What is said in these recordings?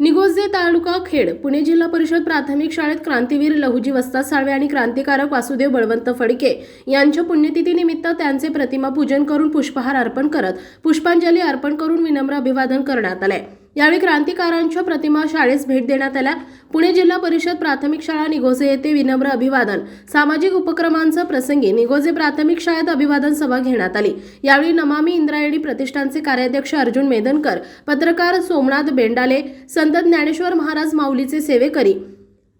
निगोजे तालुका खेड पुणे जिल्हा परिषद प्राथमिक शाळेत क्रांतीवीर लहुजी वस्ताद साळवे आणि क्रांतिकारक वासुदेव बळवंत फडके यांच्या पुण्यतिथीनिमित्त त्यांचे प्रतिमा पूजन करून पुष्पहार अर्पण करत पुष्पांजली अर्पण करून विनम्र अभिवादन करण्यात आले यावेळी क्रांतिकारांच्या प्रतिमा शाळेस भेट देण्यात आल्या. पुणे जिल्हा परिषद प्राथमिक शाळा निगोजे येथे विनम्र अभिवादन. सामाजिक उपक्रमांचं प्रसंगी निगोजे प्राथमिक शाळेत अभिवादन सभा घेण्यात आली. यावेळी नमामी इंद्रायणी प्रतिष्ठानचे कार्याध्यक्ष अर्जुन मेदनकर पत्रकार सोमनाथ बेंडाले संत ज्ञानेश्वर महाराज माऊलीचे सेवेकरी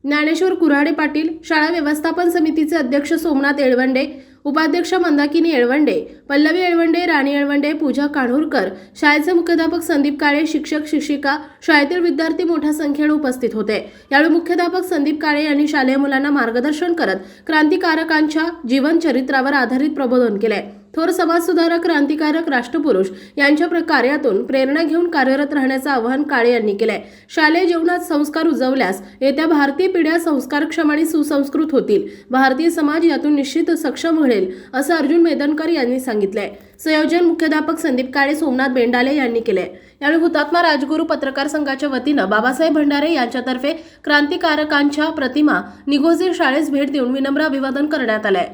ज्ञानेश्वर कुऱ्हाडे पाटील शाळा व्यवस्थापन समितीचे अध्यक्ष सोमनाथ येळवंडे उपाध्यक्ष मंदाकिनी येळवंडे पल्लवी येळवंडे राणी येळवंडे पूजा कान्हूरकर शाळेचे मुख्याध्यापक संदीप काळे शिक्षक शिक्षिका शाळेतील विद्यार्थी मोठ्या संख्येने उपस्थित होते. यावेळी मुख्याध्यापक संदीप काळे यांनी शालेय मुलांना मार्गदर्शन करत क्रांतिकारकांच्या जीवन चरित्रावर आधारित प्रबोधन केले. थोर समाजसुधारक क्रांतिकारक राष्ट्रपुरुष यांच्या कार्यातून प्रेरणा घेऊन कार्यरत राहण्याचं आवाहन काळे यांनी केलंय. शालेय जीवनात संस्कार उजवल्यास येत्या भारतीय पिढ्या संस्कारक्षम आणि सुसंस्कृत होतील. भारतीय समाज यातून निश्चित सक्षम घडेल असं अर्जुन मेदनकर यांनी सांगितलंय. संयोजन मुख्याध्यापक संदीप काळे सोमनाथ बेंडाले यांनी केलंय. यावेळी हुतात्मा राजगुरू पत्रकार संघाच्या वतीनं बाबासाहेब भंडारे यांच्यातर्फे क्रांतिकारकांच्या प्रतिमा निगोजे शाळेस भेट देऊन विनम्र अभिवादन करण्यात आलंय.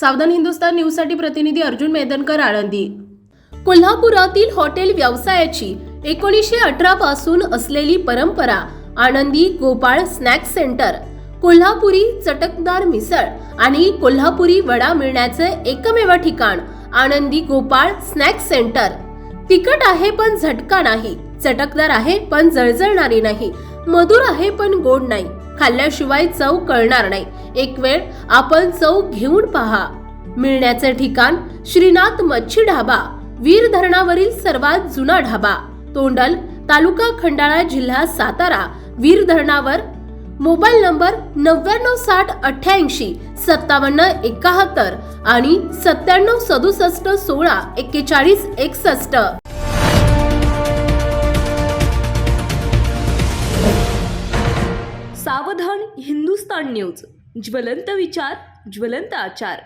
सावधान हिंदुस्तान न्यूजसाठी प्रतिनिधी अर्जुन मेदनकर आळंदी. कोल्हापुरातील हॉटेल व्यवसायाची एकोणीसशे अठरा पासून असलेली परंपरा आनंदी गोपाळ स्नॅक सेंटर कोल्हापुरी चटकदार मिसळ आणि कोल्हापुरी वडा मिळण्याचं एकमेव ठिकाण आनंदी गोपाळ स्नॅक सेंटर. तिखट आहे पण झटका नाही चटकदार आहे पण जळजळणारी नाही मधुर आहे पण गोड नाही खाल्ल्याशिवाय चव कळणार नाही. एक वेळ आपण चव घेऊन पहा. मिळण्याचे ठिकाण श्रीनाथ मच्छी ढाबा. वीर धरणावरील सर्वात जुना ढाबा. तोंडल तालुका खंडाळा जिल्हा सातारा. वीर धरणावर मोबाईल नंबर नव्याण्णव साठ अठ्ठ्याऐंशी सत्तावन्न एकाहत्तर आणि सत्त्याण्णव सदुसष्ट सोळा एक्केचाळीस एकसष्ट. सावधान हिंदुस्तान न्यूज. ज्वलंत विचार ज्वलंत आचार.